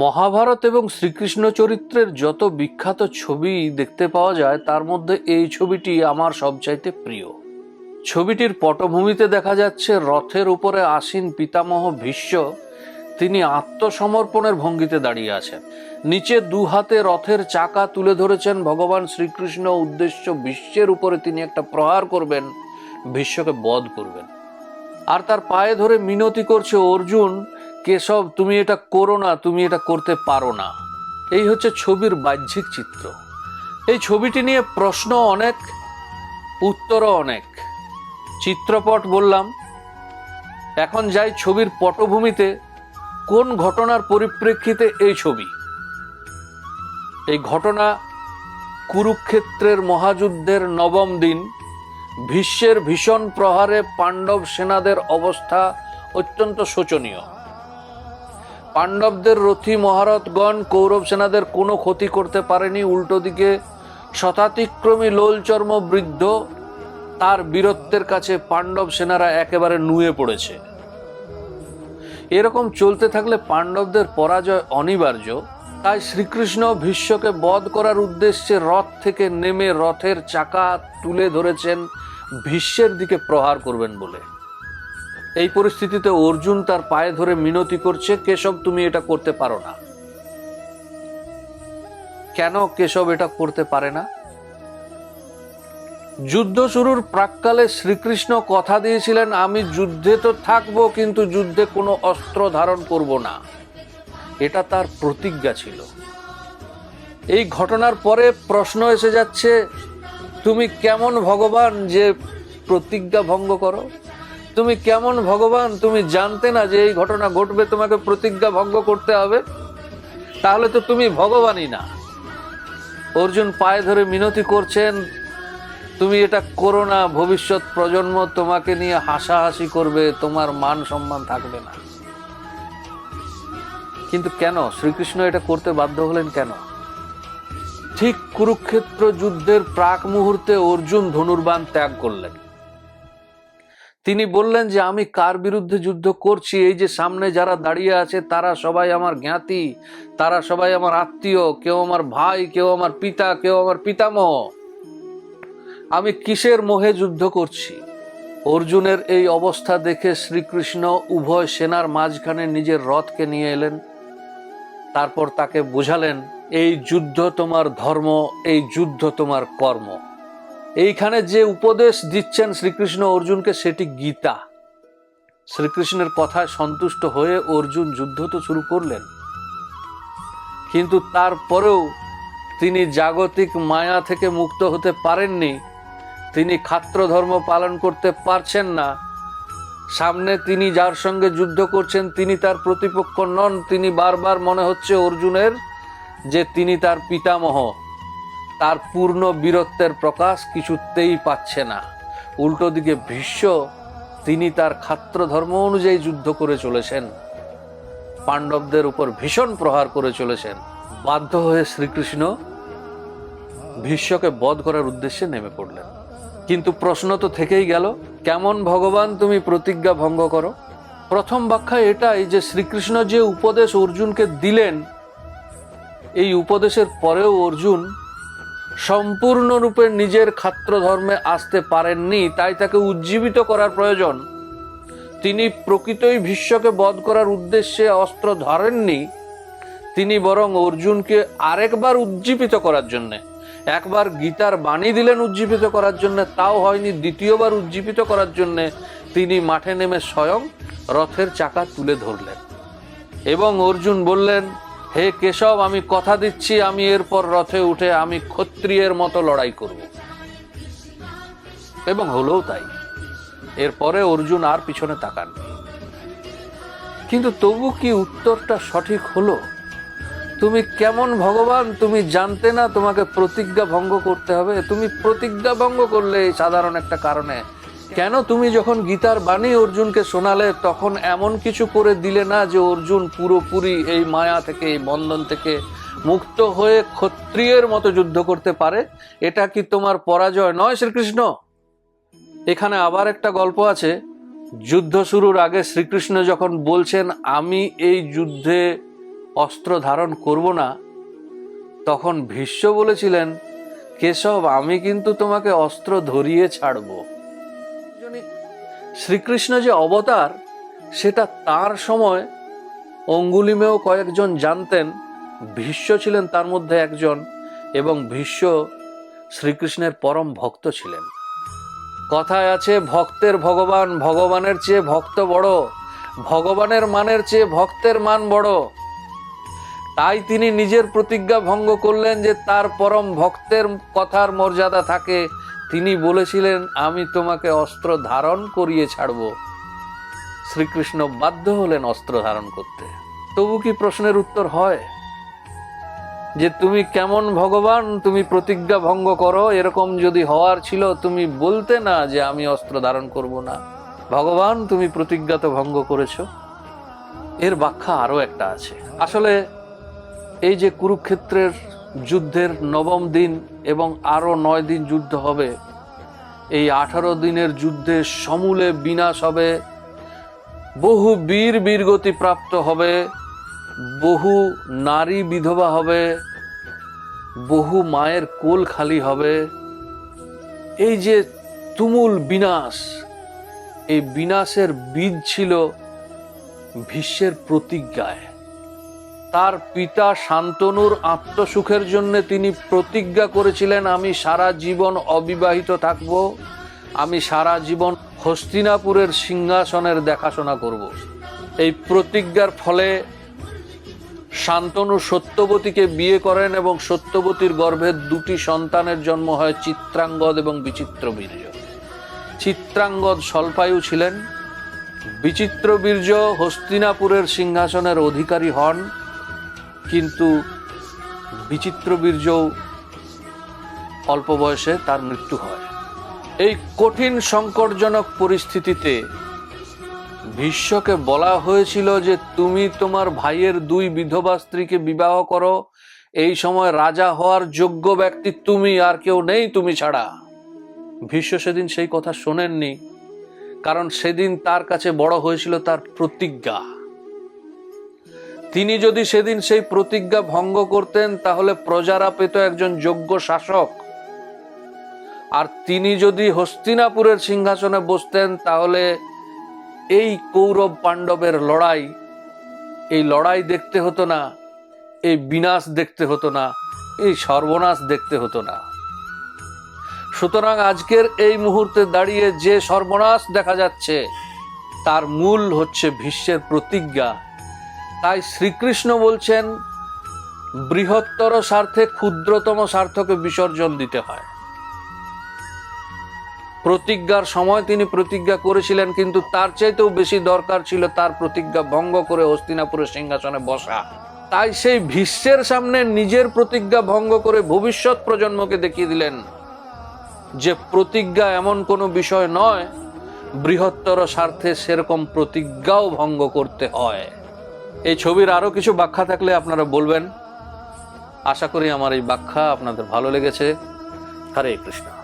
মহাভারত এবং শ্রীকৃষ্ণ চরিত্রের যত বিখ্যাত ছবি দেখতে পাওয়া যায়, তার মধ্যে এই ছবিটি আমার সবচাইতে প্রিয়। ছবিটির পটভূমিতে দেখা যাচ্ছে রথের উপরে আসীন পিতামহ ভীষ্ম। তিনি আত্মসমর্পণের ভঙ্গিতে দাঁড়িয়ে আছেন। নিচে দু হাতে রথের চাকা তুলে ধরেছেন ভগবান শ্রীকৃষ্ণ। উদ্দেশ্য বিশ্বের উপরে তিনি একটা প্রহার করবেন, ভীষ্মকে বধ করবেন। আর তার পায়ে ধরে মিনতি করছে অর্জুন কেশব, তুমি এটা করো না, তুমি এটা করতে পারো না। এই হচ্ছে ছবির বাহ্যিক চিত্র। এই ছবিটি নিয়ে প্রশ্ন অনেক, উত্তরও অনেক। চিত্রপট বললাম, এখন যাই ছবির পটভূমিতে, কোন ঘটনার পরিপ্রেক্ষিতে এই ছবি? এই ঘটনা কুরুক্ষেত্রের মহাযুদ্ধের নবম দিন, ভীষ্মের ভীষণ প্রহারে পাণ্ডব সেনাদের অবস্থা অত্যন্ত শোচনীয়। পাণ্ডবদের রথী মহারথগণ কৌরব সেনাদের কোনো ক্ষতি করতে পারেনি, উল্টো দিকে শতাতিক্রমী লোলচর্ম বৃদ্ধ তার বীরত্বের কাছে পাণ্ডব সেনারা একেবারে নুয়ে পড়েছে। এরকম চলতে থাকলে পাণ্ডবদের পরাজয় অনিবার্য, তাই শ্রীকৃষ্ণ ভীষ্মকে বধ করার উদ্দেশ্যে রথ থেকে নেমে রথের চাকা তুলে ধরেছেন, ভীষ্মের দিকে প্রহার করবেন বলে। এই পরিস্থিতিতে অর্জুন তার পায়ে ধরে মিনতি করছে, কেশব তুমি এটা করতে পারো না। কেন কেশব এটা করতে পারে না? যুদ্ধ শুরুর প্রাককালে শ্রীকৃষ্ণ কথা দিয়েছিলেন, আমি যুদ্ধে তো থাকব, কিন্তু যুদ্ধে কোনো অস্ত্র ধারণ করব না। এটা তার প্রতিজ্ঞা ছিল। এই ঘটনার পরে প্রশ্ন এসে যাচ্ছে, তুমি কেমন ভগবান যে প্রতিজ্ঞা ভঙ্গ করো? তুমি কেমন ভগবান? তুমি জানতে না যে এই ঘটনা ঘটবে, তোমাকে প্রতিজ্ঞা ভঙ্গ করতে হবে? তাহলে তো তুমি ভগবানই না। অর্জুন পায়ে ধরে মিনতি করছেন, তুমি এটা করো না, ভবিষ্যৎ প্রজন্ম তোমাকে নিয়ে হাসাহাসি করবে, তোমার মান সম্মান থাকবে না। কিন্তু কেন? শ্রীকৃষ্ণ এটা করতে বাধ্য হলেন কেন? ঠিক কুরুক্ষেত্র যুদ্ধের প্রাক মুহূর্তে অর্জুন ধনুর্বাণ ত্যাগ করলেন। তিনি বললেন যে, আমি কার বিরুদ্ধে যুদ্ধ করছি? এই যে সামনে যারা দাঁড়িয়ে আছে, তারা সবাই আমার জ্ঞাতি, তারা সবাই আমার আত্মীয়, কেউ আমার ভাই, কেউ আমার পিতা, কেউ আমার পিতামহ। আমি কিসের মোহে যুদ্ধ করছি? অর্জুনের এই অবস্থা দেখে শ্রীকৃষ্ণ উভয় সেনার মাঝখানে নিজের রথকে নিয়ে এলেন। তারপর তাকে বোঝালেন, এই যুদ্ধ তোমার ধর্ম, এই যুদ্ধ তোমার কর্ম। এইখানে যে উপদেশ দিচ্ছেন শ্রীকৃষ্ণ অর্জুনকে, সেটি গীতা। শ্রীকৃষ্ণের কথায় সন্তুষ্ট হয়ে অর্জুন যুদ্ধ তো শুরু করলেন। কিন্তু তারপরেও তিনি জাগতিক মায়া থেকে মুক্ত হতে পারেননি। তিনি খাত্র ধর্ম পালন করতে পারছেন না। সামনে তিনি যার সঙ্গে যুদ্ধ করছেন, তিনি তার প্রতিপক্ষ নন। তিনি বারবার মনে হচ্ছে অর্জুনের যে তিনি তার পিতামহ। তার পূর্ণ বীরত্বের প্রকাশ কিছুতেই পাচ্ছে না। উল্টো দিকে ভীষ্ম, তিনি তার খাত্র ধর্ম অনুযায়ী যুদ্ধ করে চলেছেন। পাণ্ডবদের উপর ভীষণ প্রহার করে চলেছেন। বাধ্য হয়ে শ্রীকৃষ্ণ ভীষ্মকে বধ করার উদ্দেশ্যে নেমে পড়লেন। কিন্তু প্রশ্ন তো থেকেই গেল, কেমন ভগবান তুমি প্রতিজ্ঞা ভঙ্গ করো? প্রথম ব্যাখ্যা এটাই যে শ্রীকৃষ্ণ যে উপদেশ অর্জুনকে দিলেন, এই উপদেশের পরেও অর্জুন সম্পূর্ণরূপে নিজের খাত্র ধর্মে আসতে পারেননি, তাই তাকে উজ্জীবিত করার প্রয়োজন। তিনি প্রকৃতই ভীষ্মকে বধ করার উদ্দেশ্যে অস্ত্র ধরেননি। তিনি বরং অর্জুনকে আরেকবার উজ্জীবিত করার জন্যে, একবার গীতার বাণী দিলেন উজ্জীবিত করার জন্য, তাও হয়নি দ্বিতীয়বার উজ্জীবিত করার জন্য তিনি মাঠে নেমে স্বয়ং রথের চাকা তুলে ধরলেন। এবং অর্জুন বললেন হে কেশব, আমি কথা দিচ্ছি, আমি এরপর রথে উঠে আমি ক্ষত্রিয়ের মতো লড়াই করব। এবং হলোও তাই, এরপরে অর্জুন আর পিছনে তাকাননি কিন্তু তবু কি উত্তরটা সঠিক হলো? তুমি কেমন ভগবান, তুমি জানতে না তোমাকে প্রতিজ্ঞা ভঙ্গ করতে হবে? তুমি প্রতিজ্ঞা ভঙ্গ করলে সাধারণ একটা কারণে কেন তুমি যখন গীতার বাণী অর্জুনকে শোনালে, তখন এমন কিছু করে দিলে না যে অর্জুন পুরোপুরি এই মায়া থেকে, এই বন্ধন থেকে মুক্ত হয়ে ক্ষত্রিয়ের মতো যুদ্ধ করতে পারে? এটা কি তোমার পরাজয় নয় শ্রীকৃষ্ণ? এখানে আবার একটা গল্প আছে। যুদ্ধ শুরুর আগে শ্রীকৃষ্ণ যখন বলছেন, আমি এই যুদ্ধে অস্ত্র ধারণ করব না, তখন ভীষ্ম বলেছিলেন, কেশব, আমি কিন্তু তোমাকে অস্ত্র ধরিয়ে ছাড়ব। শ্রীকৃষ্ণ যে অবতার, সেটা তার সময় অঙ্গুলিমেও কয়েকজন জানতেন, ভীষ্ম ছিলেন তার মধ্যে একজন এবং ভীষ্ম শ্রীকৃষ্ণের পরম ভক্ত ছিলেন। কথায় আছে, ভক্তের ভগবান ভগবানের চেয়ে ভক্ত বড়, ভগবানের মানের চেয়ে ভক্তের মান বড়। তাই তিনি নিজের প্রতিজ্ঞা ভঙ্গ করলেন যে তার পরম ভক্তের কথার মর্যাদা থাকে তিনি বলেছিলেন, আমি তোমাকে অস্ত্র ধারণ করিয়ে ছাড়ব। শ্রীকৃষ্ণ বাধ্য হলেন অস্ত্র ধারণ করতে। তবু কি প্রশ্নের উত্তর হয়? যে তুমি কেমন ভগবান, তুমি প্রতিজ্ঞা ভঙ্গ করো, এরকম যদি হওয়ার ছিল, তুমি বলতে না যে আমি অস্ত্র ধারণ করব না। ভগবান, তুমি প্রতিজ্ঞা তো ভঙ্গ করেছ। এর ব্যাখ্যা আরও একটা আছে। আসলে এই যে কুরুক্ষেত্রের যুদ্ধের নবম দিন এবং আরও নয় দিন যুদ্ধ হবে। এই আঠারো দিনের যুদ্ধে সমূলে বিনাশ হবে। বহু বীর বীরগতি প্রাপ্ত হবে। বহু নারী বিধবা হবে। বহু মায়ের কোল খালি হবে। এই যে তুমুল বিনাশ, এই বিনাশের বীজ ছিল ভীষ্মের প্রতিজ্ঞায়। তার পিতা শান্তনুর আত্মসুখের জন্য তিনি প্রতিজ্ঞা করেছিলেন, আমি সারা জীবন অবিবাহিত থাকব। আমি সারা জীবন হস্তিনাপুরের সিংহাসনের দেখাশোনা করব। এই প্রতিজ্ঞার ফলে শান্তনু সত্যবতীকে বিয়ে করেন এবং সত্যবতীর গর্ভে দুটি সন্তানের জন্ম হয়, চিত্রাঙ্গদ এবং বিচিত্র বীর্য। চিত্রাঙ্গদ স্বল্পায়ু ছিলেন। বিচিত্র বীর্য হস্তিনাপুরের সিংহাসনের অধিকারী হন। কিন্তু বিচিত্র বীর্য অল্প বয়সে তার মৃত্যু হয়। এই কঠিন সংকটজনক পরিস্থিতিতে ভীষ্মকে বলা হয়েছিল যে তুমি তোমার ভাইয়ের দুই বিধবা স্ত্রীকে বিবাহ করো। এই সময় রাজা হওয়ার যোগ্য ব্যক্তি তুমি, আর কেউ নেই তুমি ছাড়া। ভীষ্ম সেদিন সেই কথা শোনেননি, কারণ সেদিন তার কাছে বড় হয়েছিল তার প্রতিজ্ঞা। তিনি যদি সেদিন সেই প্রতিজ্ঞা ভঙ্গ করতেন, তাহলে প্রজারা পেত একজন যোগ্য শাসক। আর তিনি যদি হস্তিনাপুরের সিংহাসনে বসতেন, তাহলে এই কৌরব পাণ্ডবের লড়াই, এই লড়াই দেখতে হতো না, এই বিনাশ দেখতে হতো না, এই সর্বনাশ দেখতে হতো না। সুতরাং আজকের এই মুহূর্তে দাঁড়িয়ে যে সর্বনাশ দেখা যাচ্ছে, তার মূল হচ্ছে ভীষ্মের প্রতিজ্ঞা। তাই শ্রীকৃষ্ণ বলছেন, বৃহত্তর স্বার্থে ক্ষুদ্রতম স্বার্থকে বিসর্জন দিতে হয়। প্রতিজ্ঞার সময় তিনি প্রতিজ্ঞা করেছিলেন, কিন্তু তার চাইতেও বেশি দরকার ছিল তার প্রতিজ্ঞা ভঙ্গ করে হস্তিনাপুরের সিংহাসনে বসা। তাই সেই ভীষ্মের সামনে নিজের প্রতিজ্ঞা ভঙ্গ করে ভবিষ্যৎ প্রজন্মকে দেখিয়ে দিলেন যে প্রতিজ্ঞা এমন কোনো বিষয় নয়, বৃহত্তর স্বার্থে সেরকম প্রতিজ্ঞাও ভঙ্গ করতে হয়। এই ছবির আরও কিছু ব্যাখ্যা থাকলে আপনারা বলবেন। আশা করি আমার এই ব্যাখ্যা আপনাদের ভালো লেগেছে। হরে কৃষ্ণ।